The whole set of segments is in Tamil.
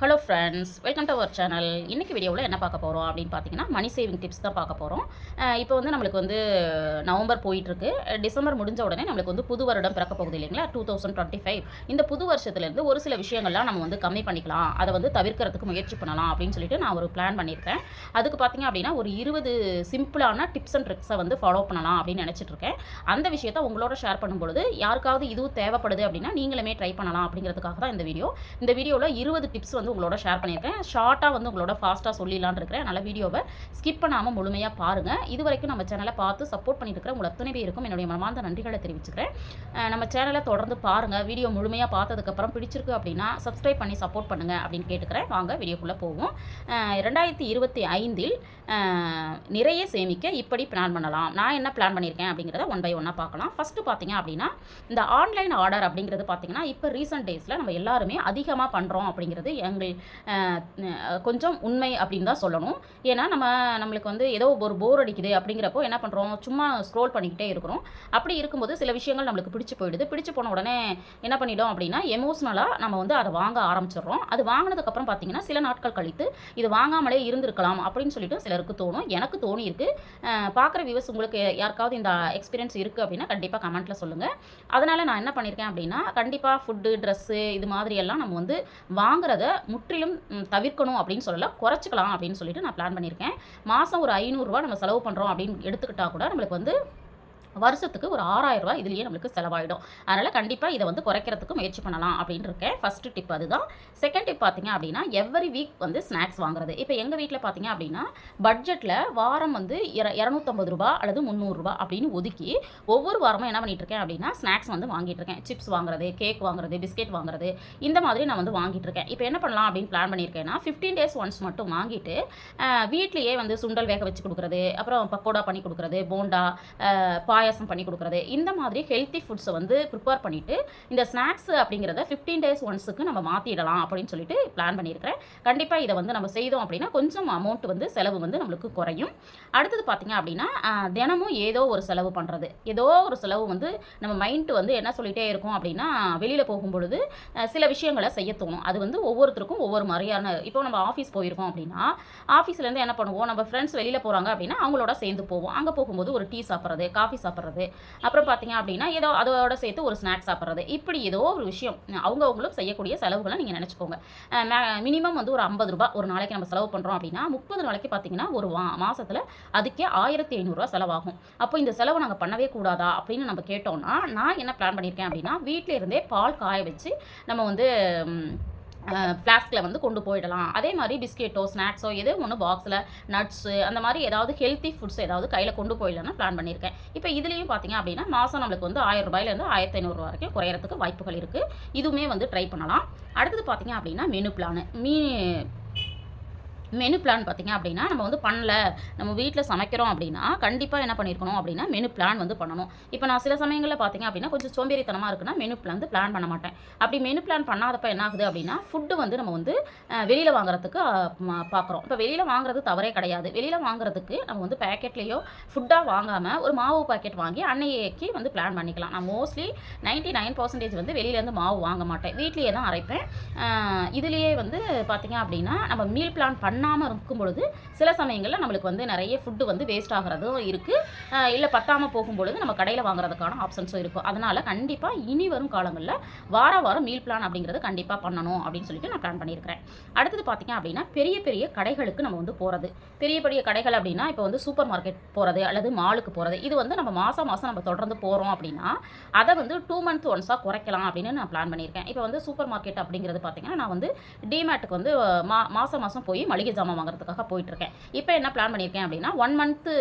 Hello friends welcome to our channel இன்றைக்கி வீடியோவில் என்ன பார்க்க போகிறோம் அப்படின்னு பார்த்தீங்கன்னா மணி சேவிங் டிப்ஸ் தான் பார்க்க போகிறோம் இப்போ வந்து நம்மளுக்கு வந்து நவம்பர் போயிட்டுருக்கு. டிசம்பர் முடிஞ்ச உடனே நம்மளுக்கு வந்து புது வருடம் பிறக்க போகுது இல்லைங்களா? டூ தௌசண்ட் டுவெண்ட்டி ஃபைவ் இந்த புது வருஷத்துலேருந்து ஒரு சில விஷயங்கள்லாம் நம்ம வந்து கம்மி பண்ணிக்கலாம். அதை வந்து தவிர்க்கிறதுக்கு முயற்சி பண்ணலாம் அப்படின்னு சொல்லிட்டு நான் ஒரு பிளான் பண்ணியிருக்கேன். அதுக்கு பார்த்தீங்க அப்படின்னா ஒரு இருபது சிம்பிளான டிப்ஸ் அண்ட் ட்ரிக்ஸை வந்து ஃபாலோ பண்ணலாம் அப்படின்னு நினச்சிட்ருக்கேன் அந்த விஷயத்தை உங்களோட ஷேர் பண்ணும்பொழுது யாருக்காவது இதுவும் தேவைப்படுது அப்படின்னா நீங்களுமே ட்ரை பண்ணலாம் அப்படிங்கிறதுக்காக தான் இந்த வீடியோ இந்த வீடியோவில் இருபது டிப்ஸ் வந்து வந்து உங்களோட ஷேர் பண்ணியிருக்கேன். ஷார்ட்டாக வந்து உங்களோட ஃபாஸ்ட்டாக சொல்லிடலான் இருக்கிறேன். அதனால் வீடியோவை ஸ்கிப் பண்ணாமல் முழுமையாக பாருங்கள் இது வரைக்கும் நம்ம சேனலை பார்த்து சப்போர்ட் பண்ணிட்டு இருக்கிற உங்கள் அத்தனை பேருக்கும் என்னுடைய மனமார்ந்த நன்றிகளை தெரிவிச்சுக்கிறேன். நம்ம சேனலை தொடர்ந்து பாருங்கள் வீடியோ முழுமையாக பார்த்ததுக்கப்புறம் பிடிச்சிருக்கு அப்படின்னா சப்ஸ்கிரைப் பண்ணி சப்போர்ட் பண்ணுங்கள் அப்படின்னு கேட்டுக்கிறேன். வாங்க வீடியோக்குள்ளே போவோம். ரெண்டாயிரத்தி இருபத்தி ஐந்தில் நிறைய சேமிக்க இப்படி பிளான் பண்ணலாம். நான் என்ன பிளான் பண்ணியிருக்கேன் அப்படிங்கிறத ஒன் பை ஒன்னாக பார்க்கலாம். ஃபஸ்ட்டு பார்த்தீங்க அப்படின்னா இந்த ஆன்லைன் ஆர்டர் அப்படிங்கிறது பார்த்தீங்கன்னா இப்போ ரீசெண்ட் டேஸில் நம்ம எல்லாருமே அதிகமாக பண்ணுறோம் அப்படிங்கிறது எங் விஷயங்கள் கொஞ்சம் உண்மை அப்படின்னு தான் சொல்லணும். ஏன்னா நம்ம நம்மளுக்கு வந்து ஏதோ ஒரு போர் அடிக்குது அப்படிங்கிறப்போ என்ன பண்ணுறோம் சும்மா ஸ்க்ரோல் பண்ணிக்கிட்டே இருக்கிறோம். அப்படி இருக்கும்போது சில விஷயங்கள் நம்மளுக்கு பிடிச்சி போயிடுது. பிடிச்சி போன உடனே என்ன பண்ணிட்டோம் அப்படின்னா எமோஷ்னலாக நம்ம வந்து அதை வாங்க ஆரம்பிச்சிடுறோம். அது வாங்கினதுக்கப்புறம் பார்த்தீங்கன்னா சில நாட்கள் கழித்து இது வாங்காமலே இருந்திருக்கலாம் அப்படின்னு சொல்லிட்டு சிலருக்கு தோணும். எனக்கு தோணி இருக்கு பார்க்குற வியூவர்ஸ் உங்களுக்கு யாருக்காவது இந்த எக்ஸ்பீரியன்ஸ் இருக்குது அப்படின்னா கண்டிப்பாக கமெண்ட்டில் சொல்லுங்கள் அதனால் நான் என்ன பண்ணியிருக்கேன் அப்படின்னா கண்டிப்பாக ஃபுட்டு ட்ரெஸ்ஸு இது மாதிரி எல்லாம் நம்ம வந்து வாங்குறத முற்றிலும் தவிர்க்கணும் அப்படின்னு சொல்லல குறைச்சிக்கலாம் அப்படின்னு சொல்லிட்டு நான் பிளான் பண்ணியிருக்கேன். மாதம் ஒரு ஐநூறுரூவா நம்ம செலவு பண்ணுறோம் அப்படின்னு எடுத்துக்கிட்டால் கூட நம்மளுக்கு வந்து வருஷத்துக்கு ஒரு ஆறாயிரம் ரூபாய் இதுலேயே நம்மளுக்கு செலவாயிடும். அதனால் கண்டிப்பாக இதை வந்து குறைக்கிறதுக்கு முயற்சி பண்ணலாம் அப்படின்னு இருக்கேன். ஃபஸ்ட்டு டிப் அதுதான். செகண்ட் டிப் பார்த்தீங்க அப்படின்னா எவ்ரி வீக் வந்து ஸ்நாக்ஸ் வாங்குறது. இப்போ எங்கள் வீட்டில் பார்த்தீங்க அப்படின்னா பட்ஜெட்டில் வாரம் வந்து இர இரநூத்தம்பது ரூபா அல்லது முந்நூறுரூபா அப்படின்னு ஒதுக்கி ஒவ்வொரு வாரமும் என்ன பண்ணிகிட்டு இருக்கேன் அப்படின்னா ஸ்நாக்ஸ் வந்து வாங்கிட்டு இருக்கேன். சிப்ஸ் வாங்குறது கேக் வாங்குறது பிஸ்கெட் வாங்குறது இந்த மாதிரி நான் வந்து வாங்கிட்டு இருக்கேன். இப்போ என்ன பண்ணலாம் அப்படின்னு பிளான் பண்ணியிருக்கேன்னா ஃபிஃப்டீன் டேஸ் ஒன்ஸ் மட்டும் வாங்கிட்டு வீட்லேயே வந்து சுண்டல் வேக வச்சு கொடுக்குறது அப்புறம் பக்கோடா பண்ணி கொடுக்குறது போண்டா பாய் பாயாசம் பண்ணி கொடுக்குறது. இந்த மாதிரி ஹெல்த்தி ஃபுட்ஸை வந்து ப்ரிப்பேர் பண்ணிவிட்டு இந்த ஸ்நாக்ஸ் அப்படிங்கிறத ஃபிஃப்டீன் டேஸ் ஒன்ஸுக்கு நம்ம மாற்றிடலாம் அப்படின்னு சொல்லிட்டு பிளான் பண்ணியிருக்கிறேன். கண்டிப்பாக இதை வந்து நம்ம செய்தோம் அப்படின்னா கொஞ்சம் அமௌண்ட் வந்து செலவு வந்து நம்மளுக்கு குறையும். அடுத்தது பார்த்திங்க அப்படின்னா தினமும் ஏதோ ஒரு செலவு பண்ணுறது ஏதோ ஒரு செலவு வந்து நம்ம மைண்ட் வந்து என்ன சொல்லிகிட்டே இருக்கும் அப்படின்னா வெளியில் போகும்பொழுது சில விஷயங்களை செய்ய தோணும். அது வந்து ஒவ்வொருத்தருக்கும் ஒவ்வொரு மாதிரியான இப்போ நம்ம ஆஃபீஸ் போயிருக்கோம் அப்படின்னா ஆஃபீஸ்லேருந்து என்ன பண்ணுவோம்? நம்ம ஃப்ரெண்ட்ஸ் வெளியில் போகிறாங்க அப்படின்னா அவங்களோட சேர்ந்து போவோம். அங்கே போகும்போது ஒரு டீ சாப்பிட்றது காஃபி சாப்பிட்றது சாப்பிட்றது. அப்புறம் பார்த்தீங்க அப்படின்னா ஏதோ அதோட சேர்த்து ஒரு ஸ்நாக்ஸ் சாப்பிட்றது. இப்படி ஏதோ ஒரு விஷயம் அவங்கவுங்களும் செய்யக்கூடிய செலவுகளை நீங்கள் நினச்சிக்கோங்க. மினிமம் வந்து ஒரு ஐம்பது ரூபாய் ஒரு நாளைக்கு நம்ம செலவு பண்ணுறோம் அப்படின்னா முப்பது நாளைக்கு பார்த்தீங்கன்னா ஒரு வா மாதத்தில் அதுக்கே ஆயிரத்தி ஐநூறுரூவா செலவாகும். அப்போ இந்த செலவை நாங்கள் பண்ணவே கூடாதா அப்படின்னு நம்ம கேட்டோம்னா நான் என்ன பிளான் பண்ணியிருக்கேன் அப்படின்னா வீட்டிலேருந்தே பால் காய வச்சு நம்ம வந்து ஃப்ளாஸ்கில் வந்து கொண்டு போயிடலாம். அதே மாதிரி பிஸ்கெட்டோ ஸ்நாக்ஸோ எதோ ஒன்று பாக்ஸில் நட்ஸு அந்த மாதிரி ஏதாவது ஹெல்த்தி ஃபுட்ஸ் ஏதாவது கையில் கொண்டு போயிடலாம்னு பிளான் பண்ணியிருக்கேன். இப்போ இதுலேயும் பார்த்தீங்க அப்படின்னா மாதம் நம்மளுக்கு வந்து ஆயிரம் ரூபாயிலேருந்து ஆயிரத்தி ஐநூறுரூவா வரைக்கும் குறையிறதுக்கு வாய்ப்புகள் இருக்குது இதுவுமே வந்து ட்ரை பண்ணலாம். அடுத்தது பார்த்தீங்க அப்படின்னா மெனு பிளானு மீ மெனு பிளான் பார்த்திங்க அப்படின்னா நம்ம வந்து பண்ணல நம்ம வீட்டில் சமைக்கிறோம் அப்படின்னா கண்டிப்பாக என்ன பண்ணியிருக்கணும் அப்படின்னா மெனு பிளான் வந்து பண்ணணும். இப்போ நான் சில சமயங்களில் பார்த்தீங்க அப்படின்னா கொஞ்சம் சோம்பேறித்தனமாக இருக்குன்னா மெனு பிளான் வந்து பிளான் பண்ண மாட்டேன். அப்படி மெனு பிளான் பண்ணாதப்ப என்ன ஆகுது அப்படின்னா ஃபுட்டு வந்து நம்ம வந்து வெளியில் வாங்குறதுக்கு பார்க்குறோம். இப்போ வெளியில் வாங்குறது தவறே கிடையாது. வெளியில் வாங்குறதுக்கு நம்ம வந்து பேக்கெட்லேயோ ஃபுட்டாக வாங்காமல் ஒரு மாவு பாக்கெட் வாங்கி அன்னைக்கு வந்து பிளான் பண்ணிக்கலாம். நான் மோஸ்ட்லி நைன்ட்டி நைன் பர்சன்டேஜ் வந்து வெளியிலேருந்து மாவு வாங்க மாட்டேன். வீட்லேயே தான் அரைப்பேன். இதுலேயே வந்து பார்த்திங்க அப்படின்னா நம்ம மீல் பிளான் பண்ணாமல் இருக்கும் பொழுது சில சமயங்களில் நம்மளுக்கு வந்து நிறைய ஃபுட்டு வந்து வேஸ்ட் ஆகிறதும் இருக்குது இல்லை பத்தாமல் போகும்பொழுது நம்ம கடையில் வாங்குறதுக்கான ஆப்ஷன்ஸும் இருக்கும். அதனால் கண்டிப்பாக இனி வரும் காலங்களில் வார வாரம் மீல் பிளான் அப்படிங்கிறது கண்டிப்பாக பண்ணணும் அப்படின்னு சொல்லிட்டு நான் பிளான் பண்ணியிருக்கிறேன். அடுத்தது பார்த்தீங்க அப்படின்னா பெரிய பெரிய கடைகளுக்கு நம்ம வந்து போகிறது பெரிய பெரிய கடைகள் அப்படின்னா இப்போ வந்து சூப்பர் மார்க்கெட் போகிறது அல்லது மாலுக்கு போகிறது இது வந்து நம்ம மாதம் மாதம் நம்ம தொடர்ந்து போகிறோம் அப்படின்னா அதை வந்து டூ மந்த் ஒன்ஸாக குறைக்கலாம் அப்படின்னு நான் பிளான் பண்ணியிருக்கேன். இப்போ வந்து சூப்பர் மார்க்கெட் அப்படிங்கிறது பார்த்தீங்கன்னா நான் வந்து டிமேட்டுக்கு வந்து மா மாதம் மாதம் போய் மளிகை ஜாமான் வாங்குறதுக்காக போயிட்டுருக்கேன். இப்போ என்ன பிளான் பண்ணியிருக்கேன் அப்படின்னா ஒன் மந்த்து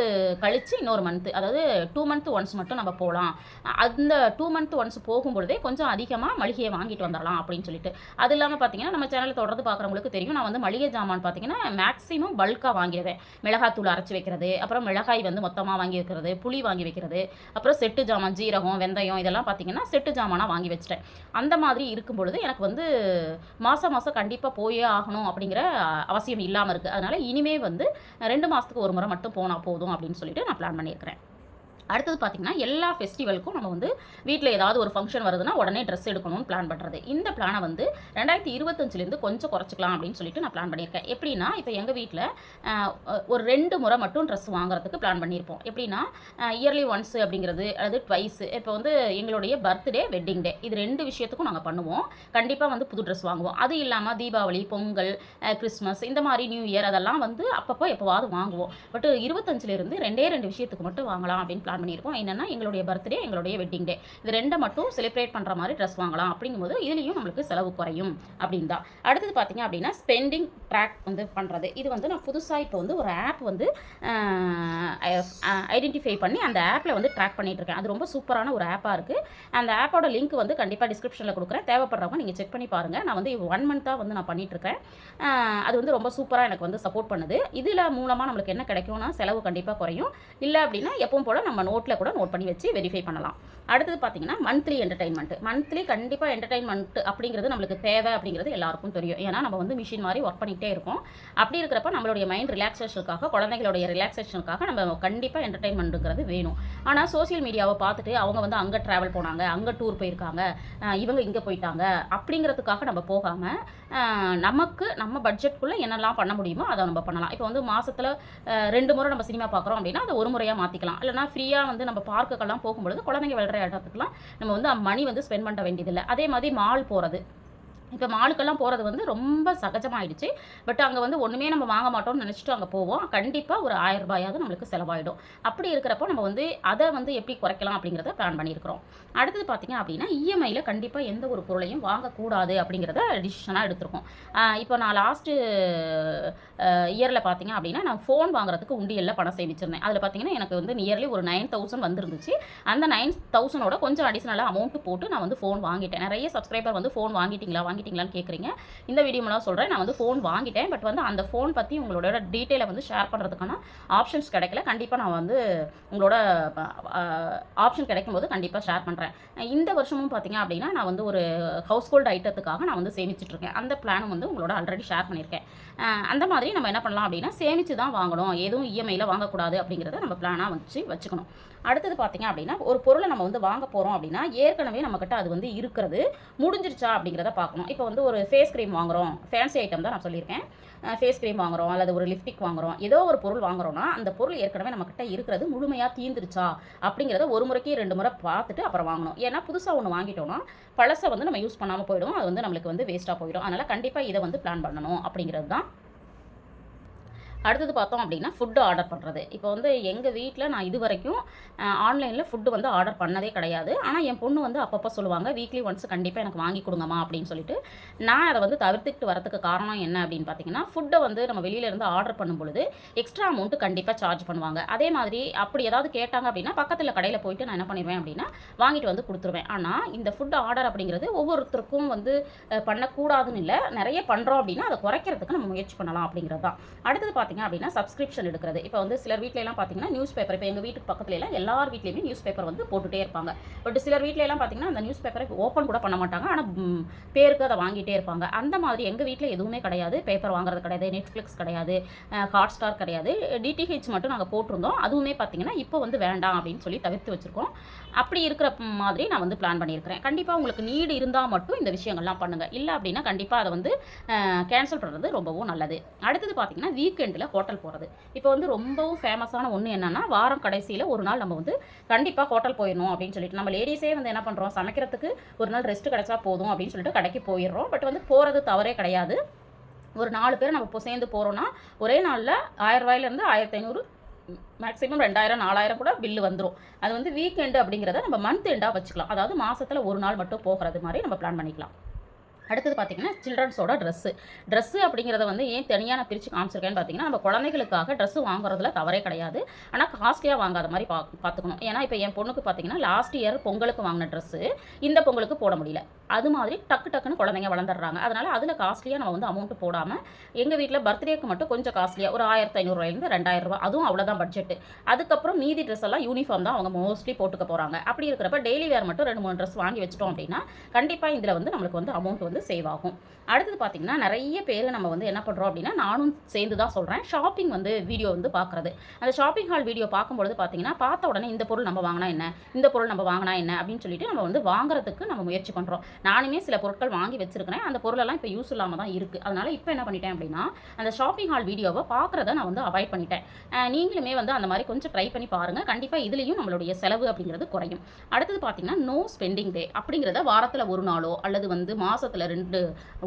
கழித்து இன்னொரு மந்த்து அதாவது டூ மந்த் ஒன்ஸ் மட்டும் நம்ம போகலாம். அந்த டூ மந்த் ஒன்ஸ் போகும்பொழுதே கொஞ்சம் அதிகமாக மளிகையை வாங்கிட்டு வந்துடலாம் அப்படின்னு சொல்லிட்டு. அது இல்லாமல் பார்த்தீங்கன்னா நம்ம சேனலில் தொடர்ந்து பார்க்குறவங்களுக்கு தெரியும். நான் வந்து மளிகை ஜாமான் பார்த்தீங்கன்னா மேக்ஸிமம் பல்காக வாங்கிடுவேன். மிளகாத்தூள் அரைச்சி வைக்கிறது அப்புறம் மிளகாய் வந்து மொத்தமாக வாங்கி வைக்கிறது புளி வாங்கி வைக்கிறது அப்புறம் செட்டு ஜாமான் ஜீரகம் வெந்தயம் இதெல்லாம் பார்த்தீங்கன்னா செட்டு ஜாமானாக வாங்கி வச்சிட்டேன். அந்த மாதிரி இருக்கும் பொழுது எனக்கு வந்து மாதம் மாதம் கண்டிப்பாக போயே ஆகணும் அப்படிங்கிற அவசியம் இல்லை. இல்லாமல் இருக்குது அதனால் இனிமே வந்து ரெண்டு மாதத்துக்கு ஒரு முறை மட்டும் போனால் போதும் அப்படின்னு சொல்லிட்டு நான் பிளான் பண்ணியிருக்கிறேன். அடுத்தது பார்த்திங்கன்னா எல்லா ஃபெஸ்டிவலுக்கும் நம்ம வந்து வீட்டில் ஏதாவது ஒரு ஃபங்க்ஷன் வருதுன்னா உடனே ட்ரெஸ் எடுக்கணும்னு பிளான் பண்ணுறது இந்த பிளானை வந்து ரெண்டாயிரத்தி இருபத்தஞ்சிலேருந்து கொஞ்சம் குறைச்சிக்கலாம் அப்படின்னு சொல்லிட்டு நான் பிளான் பண்ணியிருக்கேன். எப்படின்னா இப்போ எங்கள் வீட்டில் ஒரு ரெண்டு முறை மட்டும் ட்ரெஸ் வாங்குறதுக்கு பிளான் பண்ணியிருப்போம். எப்படின்னா இயர்லி ஒன்ஸ் அப்படிங்கிறது அதாவது ட்வைஸ் இப்போ வந்து எங்களுடைய பர்த்டே வெட்டிங் டே இது ரெண்டு விஷயத்துக்கும் நாங்கள் பண்ணுவோம். கண்டிப்பாக வந்து புது ட்ரெஸ் வாங்குவோம். அது இல்லாமல் தீபாவளி பொங்கல் கிறிஸ்மஸ் இந்த மாதிரி நியூ இயர் அதெல்லாம் வந்து அப்பப்போ எப்போவாவது வாங்குவோம். பட் இருபத்தஞ்சிலேருந்து ரெண்டே ரெண்டு விஷயத்துக்கு மட்டும் வாங்கலாம் அப்படின்னு பிளான் பண்ணியிருக்கோம். என்னென்னா எங்களுடைய பர்த்டே எங்களுடைய வெட்டிங் டே இது ரெண்டை மட்டும் செலிப்ரேட் பண்ணுற மாதிரி ட்ரெஸ் வாங்கலாம். அப்படிங்கும்போது இதுலேயும் நம்மளுக்கு செலவு குறையும். அப்படின்னு தான். அடுத்தது பார்த்தீங்க அப்படின்னா ஸ்பெண்டிங் ட்ராக் வந்து பண்ணுறது இது வந்து நான் புதுசாக இப்போ வந்து ஒரு ஆப் வந்து ஐடென்டிஃபை பண்ணி அந்த ஆப்பில் வந்து ட்ராக் பண்ணிகிட்ருக்கேன் இருக்கேன். அது ரொம்ப சூப்பரான ஒரு ஆப்பாக இருக்குது அந்த ஆப்போட லிங்க் வந்து கண்டிப்பாக டிஸ்கிரிப்ஷனில் கொடுக்குறேன். தேவைப்படுறவங்க நீங்கள் செக் பண்ணி பாருங்கள் நான் வந்து ஒன் மந்த்தாக வந்து நான் பண்ணிகிட்ருக்கேன் அது வந்து ரொம்ப சூப்பராக எனக்கு வந்து சப்போர்ட் பண்ணுது. இதில் மூலமாக நம்மளுக்கு என்ன கிடைக்கும்னா செலவு கண்டிப்பாக குறையும். இல்லை அப்படின்னா எப்பவும் போல் நம்ம நோட்டில் கூட நோட் பண்ணி வச்சு வெரிஃபை பண்ணலாம். அடுத்தது பார்த்தீங்கன்னா மந்த்லி என்டர்டைன்மெண்ட் மந்த்லி கண்டிப்பாக என்டர்டைன்மெண்ட் அப்படிங்கிறது நம்மளுக்கு தேவை அப்படிங்கிறது எல்லாருக்கும் தெரியும். ஏன்னா நம்ம வந்து மிஷின் மாதிரி ஒர்க் பண்ணிகிட்டே இருக்கோம். அப்படி இருக்கிறப்ப நம்மளுடைய மைண்ட் ரிலாக்ஸேஷனுக்காக குழந்தைகளுடைய ரிலாக்ஸேஷனுக்காக நம்ம கண்டிப்பாக என்டர்டைன்மெண்ட்டுங்கிறது வேணும். ஆனால் சோசியல் மீடியாவை பார்த்துட்டு அவங்க வந்து அங்கே ட்ராவல் போனாங்க அங்கே டூர் போயிருக்காங்க இவங்க இங்கே போயிட்டாங்க அப்படிங்கிறதுக்காக நம்ம போகாமல் நமக்கு நம்ம பட்ஜெட்குள்ளே என்னெல்லாம் பண்ண முடியுமோ அதை நம்ம பண்ணலாம். இப்போ வந்து மாதத்தில் ரெண்டு முறை நம்ம சினிமா பார்க்குறோம் அப்படின்னா அதை ஒரு முறையாக மாற்றிக்கலாம் இல்லைனா ஃப்ரீயாக வந்து நம்ம பார்க்குக்கெல்லாம் போகும்பொழுது குழந்தைங்க விளையாடுற இடத்துக்குலாம் நம்ம வந்து மணி வந்து ஸ்பெண்ட் பண்ண வேண்டியதில்லை. அதே மாதிரி மால் போகிறது இப்போ மாலுக்கெல்லாம் போகிறது வந்து ரொம்ப சகஜமாயிடுச்சு. பட் அங்கே வந்து ஒன்றுமே நம்ம வாங்க மாட்டோம்னு நினச்சிட்டு அங்கே போவோம். கண்டிப்பாக ஒரு ஆயிரம் ரூபாயாவது நம்மளுக்கு செலவாயிடும். அப்படி இருக்கிறப்போ நம்ம வந்து அதை வந்து எப்படி குறைக்கலாம் அப்படிங்கிறத பிளான் பண்ணியிருக்கிறோம். அடுத்தது பார்த்தீங்க அப்படின்னா இஎம்ஐயில் கண்டிப்பாக எந்த ஒரு பொருளையும் வாங்கக்கூடாது அப்படிங்கிறத டிசிஷனாக எடுத்திருக்கோம். இப்போ நான் லாஸ்ட்டு இயரில் பார்த்தீங்க அப்படின்னா நான் ஃபோன் வாங்குறதுக்கு உண்டியலில் பணம் சேமிச்சிருந்தேன். அதில் பார்த்தீங்கன்னா எனக்கு வந்து நியர்லி ஒரு நைன் தௌசண்ட் வந்துருந்துச்சு. அந்த நைன் தௌசண்டோட கொஞ்சம் அடிஷ்னலாக அமௌண்ட்டு போட்டு நான் வந்து ஃபோன் வாங்கிட்டேன். நிறைய சப்ஸ்கிரைபர் வந்து ஃபோன் வாங்கிட்டீங்களா? வாங்கிட்டீங்களான்னு கேட்குறீங்க இந்த வீடியோலாம் சொல்கிறேன் நான் வந்து ஃபோன் வாங்கிட்டேன். பட் வந்து அந்த ஃபோன் பற்றி உங்களோட டீட்டெயிலை வந்து ஷேர் பண்ணுறதுக்கான ஆப்ஷன்ஸ் கிடைக்கல. கண்டிப்பாக நான் வந்து உங்களோட ஆப்ஷன் கிடைக்கும்போது கண்டிப்பாக ஷேர் பண்ணுறேன் இந்த வருஷமும் பார்த்தீங்க அப்படின்னா நான் வந்து ஒரு ஹவுஸ் ஹோல்டு ஐட்டத்துக்காக நான் வந்து சேமிச்சிட்ருக்கேன் அந்த பிளானும் வந்து உங்களோட ஆல்ரெடி ஷேர் பண்ணியிருக்கேன். அந்த மாதிரி நம்ம என்ன பண்ணலாம் அப்படின்னா சேமித்து தான் வாங்கணும். எதுவும் இஎம்ஐயில் வாங்கக்கூடாது அப்படிங்கிறத நம்ம பிளானாக வச்சு வச்சுக்கணும். அடுத்தது பார்த்தீங்க அப்படின்னா ஒரு பொருளை நம்ம வந்து வாங்க போகிறோம் அப்படின்னா ஏற்கனவே நம்மக்கிட்ட அது வந்து இருக்கிறது. முடிஞ்சிருச்சா அப்படிங்கிறத பார்க்கணும். இப்போ வந்து ஒரு ஃபேஸ் க்ரீம் வாங்குறோம். ஃபேன்சி ஐட்டம் தான் நான் சொல்லியிருக்கேன். ஃபேஸ் க்ரீம் வாங்குறோம் அல்லது ஒரு லிப்டிக் வாங்குறோம். ஏதோ ஒரு பொருள் வாங்குகிறோம்னா அந்த பொருள் ஏற்கனவே நம்மக்கிட்ட இருக்கிறது முழுமையாக தீந்துருச்சா அப்படிங்கிறத ஒரு முறைக்கு ரெண்டு முறை பார்த்துட்டு அப்புறம் வாங்கணும். ஏன்னா புதுசாக ஒன்று வாங்கிட்டோம்னா பழசை வந்து நம்ம யூஸ் பண்ணாமல் போயிடும் அது வந்து நம்மளுக்கு வந்து வேஸ்ட்டாக போயிடும். அதனால் கண்டிப்பாக இதை வந்து பிளான் பண்ணணும் அப்படிங்கிறது தான் அடுத்தது பார்த்தோம் அப்படின்னா ஃபுட்டு ஆர்டர் பண்ணுறது இப்போ வந்து எங்கள் வீட்டில் நான் இது வரைக்கும் ஆன்லைனில் ஃபுட்டு வந்து ஆர்டர் பண்ணதே கிடையாது. ஆனால் என் பொண்ணு வந்து அப்பப்போ சொல்லுவாங்க வீக்லி ஒன்ஸ் கண்டிப்பாக எனக்கு வாங்கி கொடுங்கம்மா அப்படின்னு சொல்லிட்டு. நான் அதை வந்து தவிர்த்துக்கிட்டு வரதுக்கு காரணம் என்ன அப்படின்னு பார்த்தீங்கன்னா ஃபுட்டை வந்து நம்ம வெளியிலேருந்து ஆர்டர் பண்ணும் பொழுது எக்ஸ்ட்ரா அமௌண்ட்டு கண்டிப்பாக சார்ஜ் பண்ணுவாங்க. அதே மாதிரி அப்படி ஏதாவது கேட்டாங்க அப்படின்னா பக்கத்தில் கடையில் போயிட்டு நான் என்ன பண்ணிடுவேன் அப்படின்னா வாங்கிட்டு வந்து கொடுத்துருவேன். ஆனால் இந்த ஃபுட் ஆர்டர் அப்படிங்கிறது ஒவ்வொருத்தருக்கும் வந்து பண்ணக்கூடாதுன்னு இல்லை நிறைய பண்ணுறோம் அப்படின்னா அதை குறைக்கிறதுக்கு நம்ம முயற்சி பண்ணலாம் அப்படிங்கிறது தான். அடுத்தது பார்த்தீங்கன்னா பார்த்தீங்க அப்படின்னா சப்ஸ்கிரிப்ஷன் எடுக்கிறது. இப்போ வந்து சிலர் வீட்ல பார்த்தீங்கன்னா நியூஸ் பேப்பர் இப்போ எங்கள் வீட்டுக்கு பக்கத்துல எல்லாம் எல்லார் வீட்லேயுமே நியூஸ் பேப்பர் வந்து போட்டுட்டே இருப்பாங்க. பட் சிலர் வீட்ல பார்த்தீங்கன்னா அந்த நியூஸ் பேப்பரை ஓப்பன் கூட பண்ண மாட்டாங்க. ஆனால் பேருக்கு அதை வாங்கிட்டே இருப்பாங்க. அந்த மாதிரி எங்கள் வீட்டில் எதுவுமே கிடையாது. பேப்பர் வாங்குறது கிடையாது நெட்ஃப்ளிக்ஸ் கிடையாது ஹாட் ஸ்டார் கிடையாது. டிடிஹெச் மட்டும் நாங்கள் போட்டிருந்தோம். அதுவுமே பார்த்தீங்கன்னா இப்போ வந்து வேண்டாம் அப்படின்னு சொல்லி தவிர்த்து வச்சுருக்கோம். அப்படி இருக்கிற மாதிரி நான் வந்து பிளான் பண்ணியிருக்கிறேன். கண்டிப்பாக உங்களுக்கு நீடு இருந்தால் மட்டும் இந்த விஷயங்கள்லாம் பண்ணுங்கள் இல்லை அப்படின்னா கண்டிப்பாக அதை வந்து கேன்சல் பண்ணுறது ரொம்பவும் நல்லது. அடுத்தது பார்த்தீங்கன்னா வீக்கெண்டில் ஹோட்டல் போகிறது இப்போ வந்து ரொம்பவும் ஃபேமஸான ஒன்று என்னென்னா வாரம் கடைசியில் ஒரு நாள் நம்ம வந்து கண்டிப்பாக ஹோட்டல் போயிடணும் அப்படின்னு சொல்லிட்டு நம்ம லேடிஸே வந்து என்ன பண்ணுறோம் சமைக்கிறதுக்கு ஒரு நாள் ரெஸ்ட் கிடைச்சா போதும் அப்படின்னு சொல்லிட்டு கடைக்கு போயிடுறோம். பட் வந்து போகிறது தவறே கிடையாது. ஒரு நாலு பேர் நம்ம இப்போ சேர்ந்து போகிறோன்னா ஒரே நாளில் ஆயிரம் ரூபாயிலேருந்து ஆயிரத்தி ஐநூறு மேக்ஸிமம் ரெண்டாயிரம் நாலாயிரம் கூட பில்லு வந்துடும் அது வந்து வீக்கெண்டு அப்படிங்கிறத நம்ம மந்த் எண்டாக வச்சுக்கலாம். அதாவது மாதத்தில் ஒரு நாள் மட்டும் போகிறது மாதிரி நம்ம பிளான் பண்ணிக்கலாம். அடுத்தது பார்த்தீங்கன்னா சில்ட்ரன்ஸோட ட்ரெஸ்ஸு ட்ரெஸ்ஸு அப்படிங்கிறத வந்து ஏன் தனியாக நான் பிரித்து காமிச்சிருக்கேன்னு பார்த்தீங்கன்னா நம்ம குழந்தைகளுக்காக ட்ரெஸ்ஸு வாங்குறதுல தவறே கிடையாது. ஆனால் காஸ்ட்லியாக வாங்காத மாதிரி பா பார்த்துக்கணும் ஏன்னா இப்போ என் பொண்ணுக்கு பார்த்தீங்கன்னா லாஸ்ட் இயர் பொங்கலுக்கு வாங்கின ட்ரெஸ்ஸு இந்த பொங்கலுக்கு போட முடியல. அது மாதிரி டக்கு டக்குன்னு குழந்தைங்க வளர்ந்துடுறாங்க. அதனால் அதில் காஸ்ட்லியாக நம்ம வந்து அமௌண்ட்டு போடாமல் எங்கள் வீட்டில் பர்த்டேக்கு மட்டும் கொஞ்சம் காஸ்ட்லியாக ஒரு ஆயிரத்தி ஐநூறுரூவாயிலேருந்து ரெண்டாயிரம் ரூபா அதுவும் அவ்வளோதான் பட்ஜெட்டு அதுக்கப்புறம் மீதி ட்ரெஸ் எல்லாம் யூனிஃபார்ம் தான் அவங்க மோஸ்ட்லி போட்டுக்க போகிறாங்க அப்படி இருக்கிறப்ப டெய்லி வேர் மட்டும் ரெண்டு மூணு ட்ரெஸ் வாங்கி வச்சிட்டோம் அப்படின்னா கண்டிப்பாக இதில் வந்து நம்மளுக்கு வந்து அமௌண்ட் வந்து வந்து சேவ் ஆகும். அடுத்தது பார்த்திங்கன்னா நிறைய பேர் நம்ம வந்து என்ன பண்ணுறோம் அப்படின்னா நானும் சேர்ந்து தான் சொல்கிறேன் ஷாப்பிங் வந்து வீடியோ வந்து பார்க்குறது அந்த ஷாப்பிங் ஹால் வீடியோ பார்க்கும்பொழுது பார்த்தீங்கன்னா பார்த்த உடனே இந்த பொருள் நம்ம வாங்கினா என்ன? இந்த பொருள் நம்ம வாங்கினா என்ன? அப்படின்னு சொல்லிட்டு நம்ம வந்து வாங்குறதுக்கு நம்ம முயற்சி பண்ணுறோம் நானுமே சில பொருட்கள் வாங்கி வச்சிருக்கிறேன். அந்த பொருளெல்லாம் இப்போ யூஸ் இல்லாமல் தான் இருக்குது அதனால் இப்போ என்ன பண்ணிட்டேன் அப்படின்னா அந்த ஷாப்பிங் ஹால் வீடியோவை பார்க்குறத நான் வந்து அவாய்ட் பண்ணிட்டேன். நீங்களுமே வந்து அந்த மாதிரி கொஞ்சம் ட்ரை பண்ணி பாருங்கள் கண்டிப்பாக இதுலேயும் நம்மளுடைய செலவு அப்படிங்கிறது குறையும். அடுத்தது பார்த்தீங்கன்னா நோ ஸ்பெண்டிங் டே அப்படிங்கிறத வாரத்தில் ஒரு நாளோ அல்லது வந்து மாதத்தில் ரெண்டு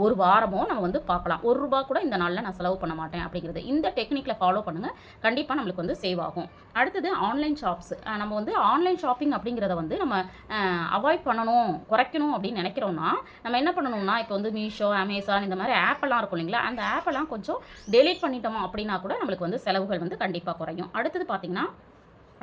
ஒரு வாரமோ நம்ம வந்து பார்க்கலாம். ஒரு ரூபா கூட இந்த நாளில் நான் செலவு பண்ண மாட்டேன் அப்படிங்கிறது. இந்த டெக்னிக்கில் ஃபாலோ பண்ணுங்கள் கண்டிப்பாக நம்மளுக்கு வந்து சேவ் ஆகும். அடுத்தது ஆன்லைன் ஷாப்ஸ் நம்ம வந்து ஆன்லைன் ஷாப்பிங் அப்படிங்கிறத வந்து நம்ம அவாய்ட் பண்ணணும் குறைக்கணும் அப்படின்னு நினைக்கிறோம்னா நம்ம என்ன பண்ணணும்னா இப்போ வந்து மீஷோ அமேசான் இந்த மாதிரி ஆப்பெல்லாம் இருக்கும் இல்லைங்களா? அந்த ஆப்பெல்லாம் கொஞ்சம் டெலீட் பண்ணிட்டோம் அப்படின்னா கூட நம்மளுக்கு வந்து செலவுகள் வந்து கண்டிப்பாக குறையும். அடுத்தது பார்த்திங்கன்னா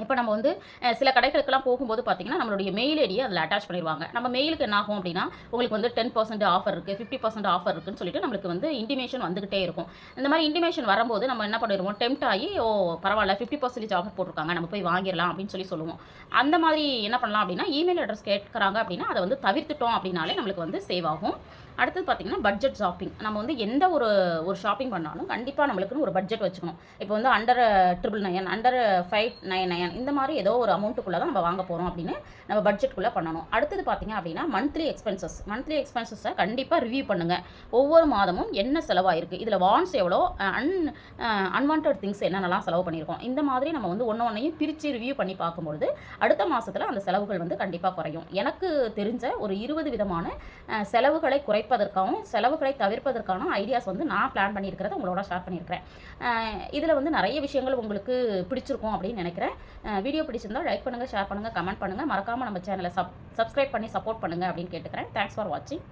இப்போ நம்ம வந்து சில கடைகளுக்கெல்லாம் போகும்போது பார்த்தீங்கன்னா நம்மளுடைய மெயில் ஐடியை அதில் அட்டாச் பண்ணிடுவாங்க நம்ம மெயிலுக்கு என்ன ஆகும் அப்படின்னா உங்களுக்கு வந்து டென் பர்சன்ட் ஆஃபர் இருக்குது ஃபிஃப்டி பர்சன்ட் ஆஃபர் இருக்குன்னு சொல்லிட்டு நம்மளுக்கு வந்து இன்டிமேஷன் வந்துகிட்டே இருக்கும். இந்த மாதிரி இன்டிமேஷன் வரும்போது நம்ம என்ன பண்ணிடுவோம்? டெம்ட் ஆகி ஓ பரவாயில்ல ஃபிஃப்டி பர்சன்டேஜ் ஆஃபர் போட்டிருக்காங்க நம்ம போய் வாங்கிடலாம் அப்படின்னு சொல்லி சொல்லுவோம். அந்த மாதிரி என்ன பண்ணலாம் அப்படின்னா இமெயில் அட்ரஸ் கேட்குறாங்க அப்படின்னா அதை வந்து தவிர்த்துட்டோம் அப்படின்னாலே நம்மளுக்கு வந்து சேவ் ஆகும். அடுத்தது பார்த்தீங்கன்னா பட்ஜெட் ஷாப்பிங் நம்ம வந்து எந்த ஒரு ஒரு ஷாப்பிங் பண்ணாலும் கண்டிப்பாக நம்மளுக்குன்னு ஒரு பட்ஜெட் வச்சுக்கணும். இப்போ வந்து under triple nine under five nine nine இந்த மாதிரி ஏதோ ஒரு அமௌண்ட்டுக்குள்ளே தான் நம்ம வாங்க போகிறோம் அப்படின்னு நம்ம பட்ஜெட்டுக்குள்ளே பண்ணணும். அடுத்தது பார்த்தீங்க அப்படின்னா மந்த்லி எக்ஸ்பென்சஸ் மந்த்லி எக்ஸ்பென்சஸை கண்டிப்பாக ரிவ்யூ பண்ணுங்கள் ஒவ்வொரு மாதமும் என்ன செலவாயிருக்கு? இதில் வான்ஸ் எவ்வளோ? அன் அன்வான்ட் திங்ஸ் என்னென்னலாம் செலவு பண்ணியிருக்கோம்? இந்த மாதிரி நம்ம வந்து ஒன்று ஒன்றையும் பிரித்து ரிவ்யூ பண்ணி பார்க்கும்பொழுது அடுத்த மாதத்தில் அந்த செலவுகள் வந்து கண்டிப்பாக குறையும். எனக்கு தெரிஞ்ச ஒரு இருபது விதமான செலவுகளை குறை குறைப்பதற்காகவும் செலவுகளை தவிர்ப்பதற்கான ஐடியாஸ் வந்து நான் பிளான் பண்ணியிருக்கிறத உங்களோட ஷேர் பண்ணியிருக்கிறேன். இதில் வந்து நிறைய விஷயங்கள் உங்களுக்கு பிடிச்சிருக்கும் அப்படின்னு நினைக்கிறேன். வீடியோ பிடிச்சிருந்தா லைக் பண்ணுங்கள் ஷேர் பண்ணுங்கள் கமெண்ட் பண்ணுங்கள் மறக்காமல் நம்ம சேனலை சப் சப்ஸ்கிரைப் பண்ணி சப்போர்ட் பண்ணுங்கள் அப்படின்னு கேட்டுக்கிறேன். தேங்க்ஸ் ஃபார் வாட்சிங்